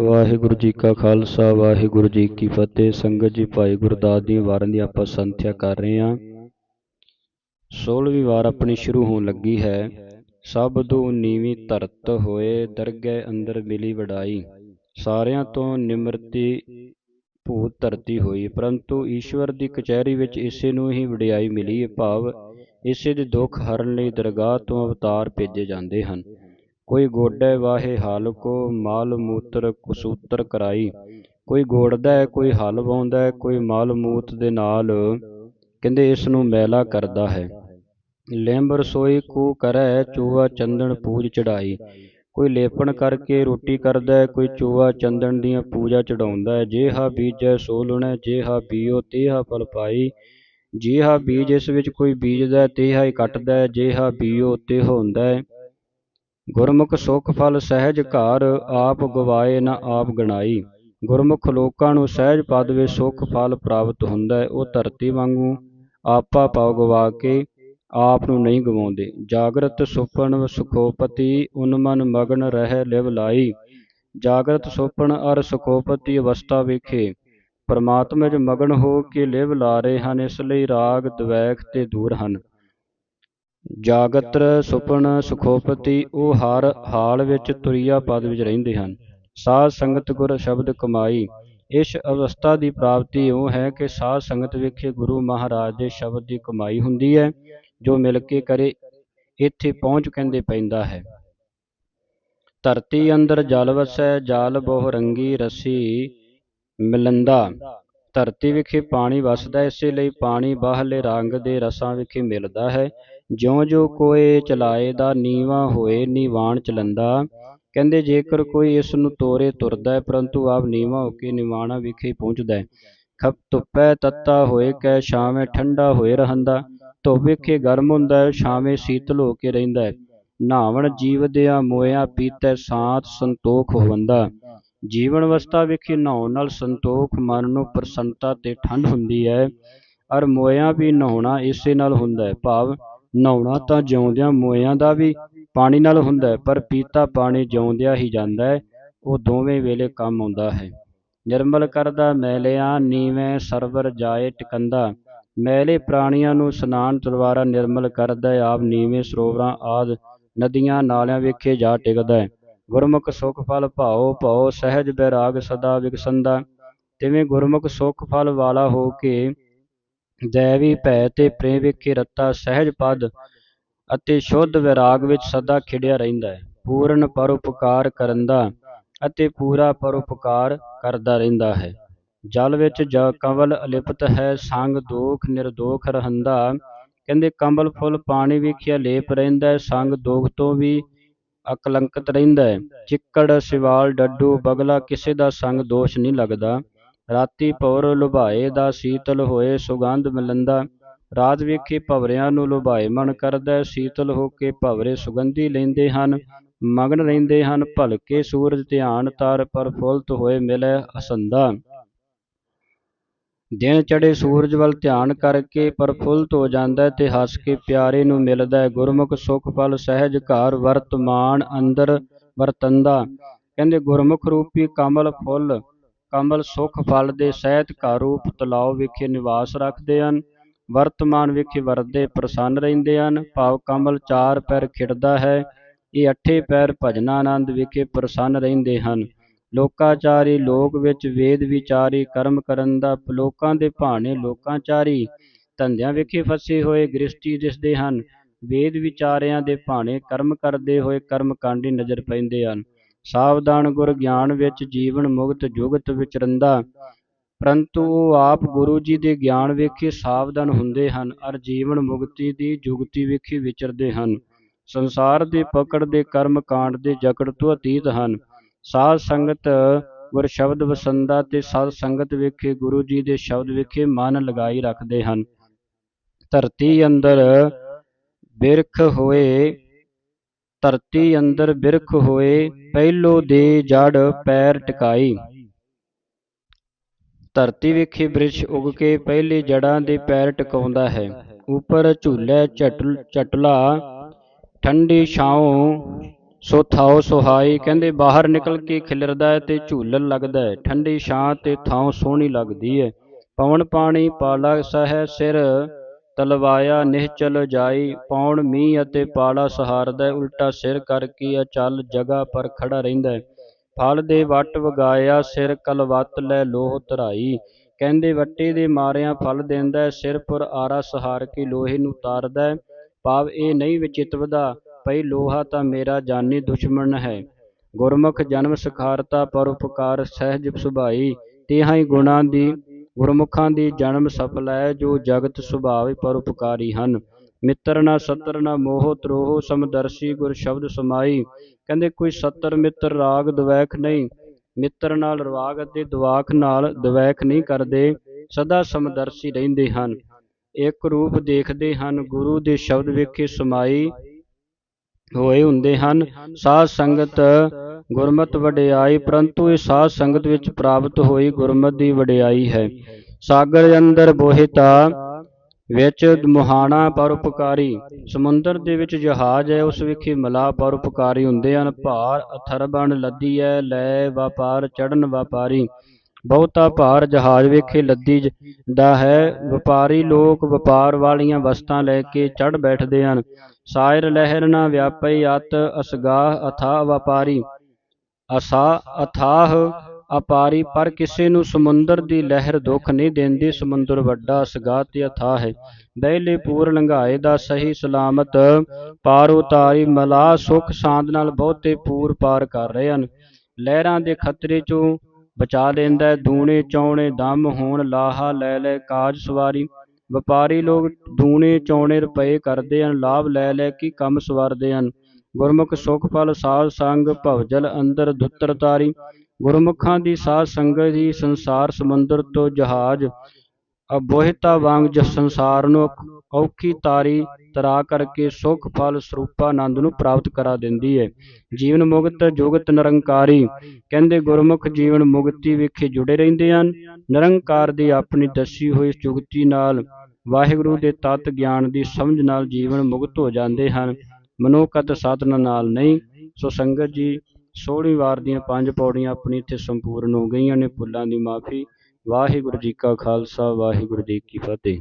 ਵਾਹਿਗੁਰੂ ਜੀ ਕਾ ਖਾਲਸਾ, ਵਾਹਿਗੁਰੂ ਜੀ ਕੀ ਫਤਿਹ। ਸੰਗਤ ਜੀ, ਭਾਈ ਗੁਰਦਾਸ ਦੀ ਵਾਰਾਂ ਦੀ ਆਪਾਂ ਸੰਥਿਆ ਕਰ ਰਹੇ ਹਾਂ। 16ਵੀਂ ਵਾਰ ਆਪਣੀ ਸ਼ੁਰੂ ਹੋਣ ਲੱਗੀ ਹੈ। ਸਭ ਤੋਂ ਨੀਵੀਂ ਧਰਤ ਹੋਏ ਦਰਗਹਿ ਅੰਦਰ ਮਿਲੀ ਵਡਾਈ। ਸਾਰਿਆਂ ਤੋਂ ਨਿਮਰਤੀ ਭੂਤ ਧਰਤੀ ਹੋਈ। ਪਰੰਤੂ ਈਸ਼ਵਰ ਦੀ ਕਚਹਿਰੀ ਵਿੱਚ ਇਸੇ ਨੂੰ ਹੀ ਵਡਿਆਈ ਮਿਲੀ। ਭਾਵ ਇਸੇ ਦੇ ਦੁੱਖ ਹਰਨ ਲਈ ਦਰਗਾਹ ਤੋਂ ਅਵਤਾਰ ਭੇਜੇ ਜਾਂਦੇ ਹਨ। ਕੋਈ ਗੋਡੇ ਵਾਹੇ ਹਲ ਕੋ ਮਾਲ ਮੂਤਰ ਕਸੂਤਰ ਕਰਾਈ। ਕੋਈ ਗੋੜਦਾ ਕੋਈ ਹਲ ਵਾਉਂਦਾ, ਕੋਈ ਮਾਲ ਮੂਤ ਦੇ ਨਾਲ ਕਹਿੰਦੇ ਇਸ ਨੂੰ ਮੈਲਾ ਕਰਦਾ ਹੈ। ਲਿੰਬ ਰਸੋਈ ਕੂ ਕਰੈ ਚੂਆ ਚੰਦਨ ਪੂਜ ਚੜਾਈ। ਕੋਈ ਲੇਪਣ ਕਰਕੇ ਰੋਟੀ ਕਰਦਾ, ਕੋਈ ਚੂਹਾ ਚੰਦਨ ਦੀਆਂ ਪੂਜਾ ਚੜਾਉਂਦਾ ਹੈ। ਜੇਹਾ ਬੀਜੈ ਸੋ ਲੁਣੈ, ਜੇਹਾ ਬੀਓ ਤੇਹਾ ਫਲ ਪਾਈ। ਜੇਹਾ ਬੀਜ ਇਸ ਵਿੱਚ ਕੋਈ ਬੀਜਦਾ ਹੈ ਤੇਹਾ ਹੀ ਕੱਟਦਾ ਹੈ। ਜੇਹਾ ਬੀਓ ਤੇ ਹੁੰਦਾ ਗੁਰਮੁਖ ਸੁਖ ਫਲ ਸਹਿਜ ਘਰ, ਆਪ ਗਵਾਏ ਨਾ ਆਪ ਗਣਾਈ। ਗੁਰਮੁਖ ਲੋਕਾਂ ਨੂੰ ਸਹਿਜ ਪਦ ਵਿੱਚ ਸੁਖ ਫਲ ਪ੍ਰਾਪਤ ਹੁੰਦਾ ਹੈ ਉਹ ਧਰਤੀ ਵਾਂਗੂ ਆਪਾ ਪਾਉ ਗਵਾ ਕੇ ਆਪ ਨੂੰ ਨਹੀਂ ਗਵਾਉਂਦੇ। ਜਾਗਰਤ ਸੁਪਨ ਸੁਖੋਪਤੀ, ਉਨਮਨ ਮਗਨ ਰਹਿ ਲਿਵ ਲਾਈ। ਜਾਗਰਤ ਸੁਪਨ ਅਰ ਸੁਖੋਪਤੀ ਅਵਸਥਾ ਵਿਖੇ। ਪਰਮਾਤਮਾ 'ਚ ਮਗਨ ਹੋ ਕੇ ਲਿਵ ਲਾ ਰਹੇ ਹਨ, ਇਸ ਲਈ ਰਾਗ, ਦਵੈਖ ਤੇ ਦੂਰ ਹਨ। ਜਾਗਤਰ ਸੁਪਨ ਸੁਖੋਪਤੀ ਉਹ ਹਰ ਹਾਲ ਵਿੱਚ ਤੁਰਿਆ ਪਦ ਵਿੱਚ ਰਹਿੰਦੇ ਹਨ। ਸਾਧ ਸੰਗਤ ਗੁਰ ਸ਼ਬਦ ਕਮਾਈ। ਇਸ ਅਵਸਥਾ ਦੀ ਪ੍ਰਾਪਤੀ ਉਹ ਹੈ ਕਿ ਸਾਧ ਸੰਗਤ ਵਿਖੇ ਗੁਰੂ ਮਹਾਰਾਜ ਦੇ ਸ਼ਬਦ ਦੀ ਕਮਾਈ ਹੁੰਦੀ ਹੈ ਜੋ ਮਿਲ ਕੇ ਕਰੇ ਇੱਥੇ ਪਹੁੰਚ ਕਹਿੰਦੇ ਪੈਂਦਾ ਹੈ। ਧਰਤੀ ਅੰਦਰ ਜਲ ਵਸੈ ਜਲ ਬਹੁ ਰੰਗੀ ਰਸੀ ਮਿਲੰਦਾ। ਧਰਤੀ ਵਿਖੇ ਪਾਣੀ ਵਸਦਾ ਇਸੇ ਲਈ ਪਾਣੀ ਬਾਹਲੇ ਰੰਗ ਦੇ ਰਸਾਂ ਵਿਖੇ ਮਿਲਦਾ ਹੈ। ਜਿਉਂ-ਜਿਉਂ ਕੋਈ ਚਲਾਏ ਦਾ ਨੀਵਾਂ ਹੋਏ ਨਿਵਾਣ ਚਲੰਦਾ, ਕਹਿੰਦੇ ਜੇਕਰ ਕੋਈ ਇਸ ਨੂੰ ਤੋਰੇ ਤੁਰਦਾ ਹੈ, ਪਰੰਤੂ ਆਪ ਨੀਵਾਂ ਹੋ ਕੇ ਨਿਵਾਣਾ ਵਿਖੇ ਪਹੁੰਚਦਾ ਹੈ। ਖਪ ਧੁੱਪੈ ਤੱਤਾ ਹੋਏ ਕੈ, ਛਾਵੇਂ ਠੰਡਾ ਹੋਏ ਰਹੰਦਾ। ਧੁੱਪ ਵਿਖੇ ਗਰਮ ਹੁੰਦਾ ਹੈ, ਛਾਵੇਂ ਸ਼ੀਤਲ ਹੋ ਕੇ ਰਹਿੰਦਾ ਹੈ। ਨਾਵਣ ਜੀਵ ਦਿਆ ਮੋਇਆ ਪੀਤੈ ਸਾਤ ਸੰਤੋਖ ਹੋਵੰਦਾ। ਜੀਵਨ ਅਵਸਥਾ ਵਿਖੇ ਨਹਾਉਣ ਨਾਲ ਸੰਤੋਖ, ਮਨ ਨੂੰ ਪ੍ਰਸੰਨਤਾ ਤੇ ਠੰਡ ਹੁੰਦੀ ਹੈ। ਅਰ ਮੋਇਆ ਵੀ ਨਹਾਉਣਾ ਇਸੇ ਨਾਲ ਹੁੰਦਾ ਹੈ। ਭਾਵ ਨਹਾਉਣਾ ਤਾਂ ਜਿਉਂਦਿਆਂ ਮੋਇਆਂ ਦਾ ਵੀ ਪਾਣੀ ਨਾਲ ਹੁੰਦਾ ਹੈ, ਪਰ ਪੀਤਾ ਪਾਣੀ ਜਿਉਂਦਿਆਂ ਹੀ ਜਾਂਦਾ ਹੈ। ਉਹ ਦੋਵੇਂ ਵੇਲੇ ਕੰਮ ਆਉਂਦਾ ਹੈ। ਨਿਰਮਲ ਕਰਦਾ, ਮੈਲਿਆਂ ਨੀਵੇਂ ਸਰਵਰ ਜਾਏ ਟਿਕੰਦਾ। ਮੈਲੇ ਪ੍ਰਾਣੀਆਂ ਨੂੰ ਸਨਾਨ ਦੁਆਰਾ ਨਿਰਮਲ ਕਰਦਾ ਆਪ ਨੀਵੇਂ ਸਰੋਵਰਾਂ ਆਦ ਨਦੀਆਂ ਨਾਲਿਆਂ ਵੇਖੇ ਜਾ ਟਿਕਦਾ ਹੈ। ਗੁਰਮੁਖ ਸੁਖ ਫਲ ਭਾਉ ਭਾਉ ਸਹਿਜ ਬੈਰਾਗ ਸਦਾ ਵਿਕਸੰਦਾ। ਤਿਵੇਂ ਗੁਰਮੁਖ ਸੁਖ ਫਲ ਵਾਲਾ ਹੋ ਕੇ ਦੈਵੀ ਭੈ ਤੇ ਪ੍ਰੇਮ ਵਿਖੇ ਰੱਤਾ ਸਹਿਜ ਪਦ ਅਤੇ ਸ਼ੁੱਧ ਵਿਰਾਗ ਵਿੱਚ ਸਦਾ ਖਿੜਿਆ ਰਹਿੰਦਾ ਹੈ। ਪੂਰਨ ਪਰਉਪਕਾਰ ਕਰੰਦਾ ਅਤੇ ਪੂਰਾ ਪਰਉਪਕਾਰ ਕਰਦਾ ਰਹਿੰਦਾ ਹੈ। ਜਲ ਵਿੱਚ ਜ ਕਵਲ ਅਲਿਪਤ ਹੈ, ਸੰਗ ਦੋਖ ਨਿਰਦੋਖ ਰਹੰਦਾ। ਕਹਿੰਦੇ ਕੰਬਲ ਫੁੱਲ ਪਾਣੀ ਵਿਖਿਆ ਲੇਪ ਰਹਿੰਦਾ ਹੈ, ਸੰਗ ਦੋਖ ਤੋਂ ਵੀ ਅਕਲੰਕਿਤ ਰਹਿੰਦਾ ਹੈ। ਚਿੱਕੜ, ਸਿਵਾਲ, ਡੱਡੂ, ਬਗਲਾ ਕਿਸੇ ਦਾ ਸੰਗ ਦੋਸ਼ ਨਹੀਂ ਲੱਗਦਾ। ਰਾਤੀ ਪੌਰ ਲੁਭਾਏ ਦਾ ਸੀਤਲ ਹੋਏ ਸੁਗੰਧ ਮਿਲੰਦਾ। ਰਾਤ ਵੇਖੇ ਭਵਰਿਆਂ ਨੂੰ ਲੁਭਾਏ ਮਨ ਕਰਦਾ, ਸੀਤਲ ਹੋ ਕੇ ਭਵਰੇ ਸੁਗੰਧੀ ਲੈਂਦੇ ਹਨ, ਮਗਨ ਰਹਿੰਦੇ ਹਨ, ਭਲਕੇ ਸੂਰਜ ਧਿਆਨ ਤਾਰ ਪ੍ਰਫੁੱਲਤ ਹੋਏ ਮਿਲੇ ਹਸੰਦਾ। ਦਿਨ ਚੜੇ ਸੂਰਜ ਵੱਲ ਧਿਆਨ ਕਰਕੇ ਪਰਫੁੱਲਤ ਹੋ ਜਾਂਦਾ ਤੇ ਹੱਸ ਕੇ ਪਿਆਰੇ ਨੂੰ ਮਿਲਦਾ। ਹੈ ਗੁਰਮੁਖ ਸੁਖ ਫਲ ਸਹਿਜ ਘਰ ਵਰਤਮਾਨ ਅੰਦਰ ਵਰਤੰਦਾ। ਕਹਿੰਦੇ ਗੁਰਮੁਖ ਰੂਪੀ ਕਮਲ ਫੁੱਲ ਕਮਲ ਸੁਖ ਫਲ ਦੇ ਸਹਿਤ ਘਰ ਰੂਪ ਤਲਾਉ ਵਿਖੇ ਨਿਵਾਸ ਰੱਖਦੇ ਹਨ। ਵਰਤਮਾਨ ਵਿਖੇ ਵਰਦੇ ਪ੍ਰਸੰਨ ਰਹਿੰਦੇ ਹਨ। ਭਾਵ ਕਮਲ ਚਾਰ ਪੈਰ ਖਿੜਦਾ ਹੈ। ਇਹ ਅੱਠੇ ਪੈਰ ਭਜਨਾਨੰਦ ਵਿਖੇ ਪ੍ਰਸੰਨ ਰਹਿੰਦੇ ਹਨ। ਲੋਕਾਚਾਰੀ ਲੋਕ ਵਿੱਚ ਵੇਦ ਵਿਚਾਰੀ, ਕਰਮ ਕਰਨ ਦਾ ਲੋਕਾਂ ਦੇ ਭਾਣੇ ਲੋਕਾਚਾਰੀ ਧੰਦਿਆਂ ਵਿਖੇ ਫਸੇ ਹੋਏ ਗ੍ਰਿਸ਼ਟੀ ਦਿਸਦੇ ਹਨ। ਵੇਦ ਵਿਚਾਰਿਆਂ ਦੇ ਭਾਣੇ ਕਰਮ ਕਰਦੇ ਹੋਏ ਕਰਮ ਕਾਂਡੀ ਨਜ਼ਰ ਪੈਂਦੇ ਹਨ। ਸਾਵਧਾਨ ਗੁਰ ਗਿਆਨ ਵਿੱਚ ਜੀਵਨ ਮੁਕਤ ਜੁਗਤ ਵਿਚਰੰਦਾ। ਪਰੰਤੂ ਉਹ ਆਪ ਗੁਰੂ ਜੀ ਦੇ ਗਿਆਨ ਵੇਖੇ ਸਾਵਧਾਨ ਹੁੰਦੇ ਹਨ ਅਰ ਜੀਵਨ ਮੁਕਤੀ ਦੀ ਜੁਗਤੀ ਵੇਖੇ ਵਿਚਰਦੇ ਹਨ। ਸੰਸਾਰ ਦੇ ਪਕੜ ਦੇ ਕਰਮ ਕਾਂਡ ਦੇ ਜਕੜ ਤੋਂ ਅਤੀਤ ਹਨ। ਸਾਧ ਸੰਗਤ ਗੁਰ ਸ਼ਬਦ ਵਸੰਦਾ ਤੇ ਸਾਧ ਸੰਗਤ ਵੇਖੇ ਗੁਰੂ ਜੀ ਦੇ ਸ਼ਬਦ ਵੇਖੇ ਮਨ ਲਗਾਈ ਰੱਖਦੇ ਹਨ। ਧਰਤੀ ਅੰਦਰ ਬਿਰਖ ਹੋਏ ਧਰਤੀ ਅੰਦਰ ਬਿਰਖ ਹੋਏ, ਪਹਿਲੋ ਦੇ ਜੜ ਪੈਰ ਟਿਕਾਈ। ਧਰਤੀ ਵਿਖੇ ਬ੍ਰਿਛ ਉਗ ਕੇ ਪਹਿਲੇ ਜੜਾਂ ਦੇ ਪੈਰ ਟਿਕਾਉਂਦਾ ਹੈ। ਉੱਪਰ ਝੂਲੇ ਝਟਲ ਚਟਲਾ ਠੰਡੀ ਛਾਉ, ਸੋ ਥਾਉ ਸੁਹਾਈ ਕਹਿੰਦੇ ਬਾਹਰ ਨਿਕਲ ਕੇ ਖਿਲਰਦਾ ਹੈ ਤੇ ਝੂਲਣ ਲੱਗਦਾ ਹੈ। ਠੰਡੀ ਛਾਂ ਤੇ ਥਾਂ ਸੋਹਣੀ ਲੱਗਦੀ ਹੈ। ਪਵਨ ਪਾਣੀ ਪਾਲਾ ਸਹਿ ਸਿਰ ਤਲਵਾਇਆ ਨਿਹਚਲ ਜਾਈ, ਪੌਣ ਮੀਂਹ ਅਤੇ ਪਾਲਾ ਸਹਾਰਦਾ, ਉਲਟਾ ਸਿਰ ਕਰਕੇ ਅਚਲ ਜਗ੍ਹਾ ਪਰ ਖੜਾ ਰਹਿੰਦਾ। ਫਲ ਦੇ ਵਟ ਵਗਾਇਆ, ਸਿਰ ਕਲਵੱਤ ਲੈ ਲੋਹ ਧਰਾਈ। ਕਹਿੰਦੇ ਵੱਟੇ ਦੇ ਮਾਰਿਆਂ ਫਲ ਦਿੰਦਾ, ਸਿਰ ਪਰ ਆਰਾ ਸਹਾਰ ਕੇ ਲੋਹੇ ਨੂੰ ਤਾਰਦਾ। ਭਾਵ ਇਹ ਨਹੀਂ ਵਿਚਿਤਵਦਾ ਪਈ ਲੋਹਾ ਤਾਂ ਮੇਰਾ ਜਾਨੀ ਦੁਸ਼ਮਣ ਹੈ। ਗੁਰਮੁਖ ਜਨਮ ਸਖਾਰਤਾ ਪਰਉਪਕਾਰ ਸਹਿਜ ਸੁਭਾਈ, ਤਿਹਾਂ ਹੀ ਗੁਣਾਂ ਦੀ ਗੁਰਮੁਖਾਂ ਦੀ ਜਨਮ ਸਫਲ ਹੈ ਜੋ ਜਗਤ ਸੁਭਾਵ ਪਰਉਪਕਾਰੀ ਹਨ। ਮਿੱਤਰ ਨਾ ਸਤਰ, ਨਾ ਮੋਹ ਤਰੋਹ ਸਮਦਰਸ਼ੀ ਗੁਰ ਸ਼ਬਦ ਸਮਾਈ। ਕਹਿੰਦੇ, ਕੋਈ ਸਤਰ ਮਿੱਤਰ ਰਾਗ ਦਵੈਖ ਨਹੀਂ। ਮਿੱਤਰ ਨਾਲ ਰਾਗ ਅਤੇ ਦਵਾਖ ਨਾਲ ਦਵੈਖ ਨਹੀਂ ਕਰਦੇ। ਸਦਾ ਸਮਦਰਸ਼ੀ ਰਹਿੰਦੇ ਹਨ। ਇੱਕ ਰੂਪ ਦੇਖਦੇ ਹਨ, ਗੁਰੂ ਦੇ ਸ਼ਬਦ ਵੇਖੇ ਸਮਾਈ ਹੋਏ ਹੁੰਦੇ ਹਨ। ਸਾਧ ਸੰਗਤ ਗੁਰਮਤ ਵਡਿਆਈ, ਪਰੰਤੂ ਇਹ ਸਾਧ ਸੰਗਤ ਵਿੱਚ ਪ੍ਰਾਪਤ ਹੋਈ ਗੁਰਮਤ ਦੀ ਵਡਿਆਈ ਹੈ। ਸਾਗਰ ਅੰਦਰ ਬੋਹਿਤਾ, ਵਿੱਚ ਮੁਹਾਣਾ ਪਰਉਪਕਾਰੀ ਸਮੁੰਦਰ ਦੇ ਵਿੱਚ ਜਹਾਜ਼ ਹੈ, ਉਸ ਵਿਖੇ ਮਲਾ ਪਰਉਪਕਾਰੀ ਹੁੰਦੇ ਹਨ ਭਾਰ ਅਥਰਬਣ ਲੱਦੀ ਹੈ, ਲੈ ਵਪਾਰ ਚੜਨ ਵਪਾਰੀ। ਬਹੁਤਾ ਭਾਰ ਜਹਾਜ਼ ਵੇਖੇ ਲੱਦੀ ਦਾ ਹੈ। ਵਪਾਰੀ ਲੋਕ ਵਪਾਰ ਵਾਲੀਆਂ ਵਸਤਾਂ ਲੈ ਕੇ ਚੜ ਬੈਠਦੇ ਹਨ। ਸਾਇਰ ਲਹਿਰ ਨਾ ਵਿਆਪਈ, ਅਤ ਅਸਗਾਹ ਅਥਾ ਵਪਾਰੀ। ਅਸਾ ਅਥਾਹ ਅਪਾਰੀ, ਪਰ ਕਿਸੇ ਨੂੰ ਸਮੁੰਦਰ ਦੀ ਲਹਿਰ ਦੁੱਖ ਨਹੀਂ ਦਿੰਦੀ। ਸਮੁੰਦਰ ਵੱਡਾ ਅਸਗਾਹ ਤੇ ਅਥਾਹ ਹੈ। ਬਹਿਲੇ ਪੂਰ ਲੰਘਾਏ ਦਾ ਸਹੀ ਸਲਾਮਤ ਪਾਰ ਉਤਾਰੀ ਮਲਾ, ਸੁਖ ਸਾਂਦ ਨਾਲ ਬਹੁਤੇ ਪੂਰ ਪਾਰ ਕਰ ਰਹੇ ਹਨ। ਲਹਿਰਾਂ ਦੇ ਖਤਰੇ ਚੋਂ ਬਚਾ ਲੈਂਦਾ ਦੂਣੇ ਚੌਣੇ ਦਮ ਹੋਣ ਲਾਹਾ ਲੈ ਲੈ ਕਾਜ ਸਵਾਰੀ। ਵਪਾਰੀ ਲੋਕ ਦੂਣੇ ਚੌਣੇ ਰੁਪਏ ਕਰਦੇ ਹਨ। ਲਾਭ ਲੈ ਲੈ ਕੇ ਕੰਮ ਸਵਾਰਦੇ ਹਨ। ਗੁਰਮੁਖ ਸੁਖ ਫਲ ਸਾਧ ਸੰਗ ਭਵਜਲ ਅੰਦਰ ਧੁੱਤਰ ਤਾਰੀ। ਗੁਰਮੁਖਾਂ ਦੀ ਸਾਧ ਸੰਗਤ ਹੀ ਸੰਸਾਰ ਸਮੁੰਦਰ ਤੋਂ ਜਹਾਜ਼। ਅਬੋਹਿਤਾ ਵਾਂਗ ਜ ਸੰਸਾਰ ਨੂੰ ਔਖੀ ਤਾਰੀ ਤਰਾ ਕਰਕੇ ਸੁਖ ਫਲ ਸਰੂਪਾਨੰਦ ਨੂੰ ਪ੍ਰਾਪਤ ਕਰਾ ਦਿੰਦੀ ਹੈ ਜੀਵਨ ਮੁਕਤ ਜੁਗਤ ਨਿਰੰਕਾਰੀ। ਕਹਿੰਦੇ ਗੁਰਮੁਖ ਜੀਵਨ ਮੁਕਤੀ ਵਿਖੇ ਜੁੜੇ ਰਹਿੰਦੇ ਹਨ। ਨਿਰੰਕਾਰ ਦੀ ਆਪਣੀ ਦੱਸੀ ਹੋਈ ਜੁਗਤੀ ਨਾਲ ਵਾਹਿਗੁਰੂ ਦੇ ਤਤ ਗਿਆਨ ਦੀ ਸਮਝ ਨਾਲ ਜੀਵਨ ਮੁਕਤ ਹੋ ਜਾਂਦੇ ਹਨ। ਮਨੋਕਤ ਸਾਧਨਾ ਨਾਲ ਨਹੀਂ, ਸੋ ਸੰਗਤ ਜੀ, ਸੋਹਣੀ ਵਾਰ ਦੀਆਂ ਪੰਜ ਪੌੜੀਆਂ ਆਪਣੀ ਇੱਥੇ ਸੰਪੂਰਨ ਹੋ ਗਈਆਂ ਨੇ ਭੁੱਲਾਂ ਦੀ ਮਾਫੀ। ਵਾਹਿਗੁਰੂ ਜੀ ਕਾ ਖਾਲਸਾ, ਵਾਹਿਗੁਰੂ ਜੀ ਕੀ ਫਤਿਹ।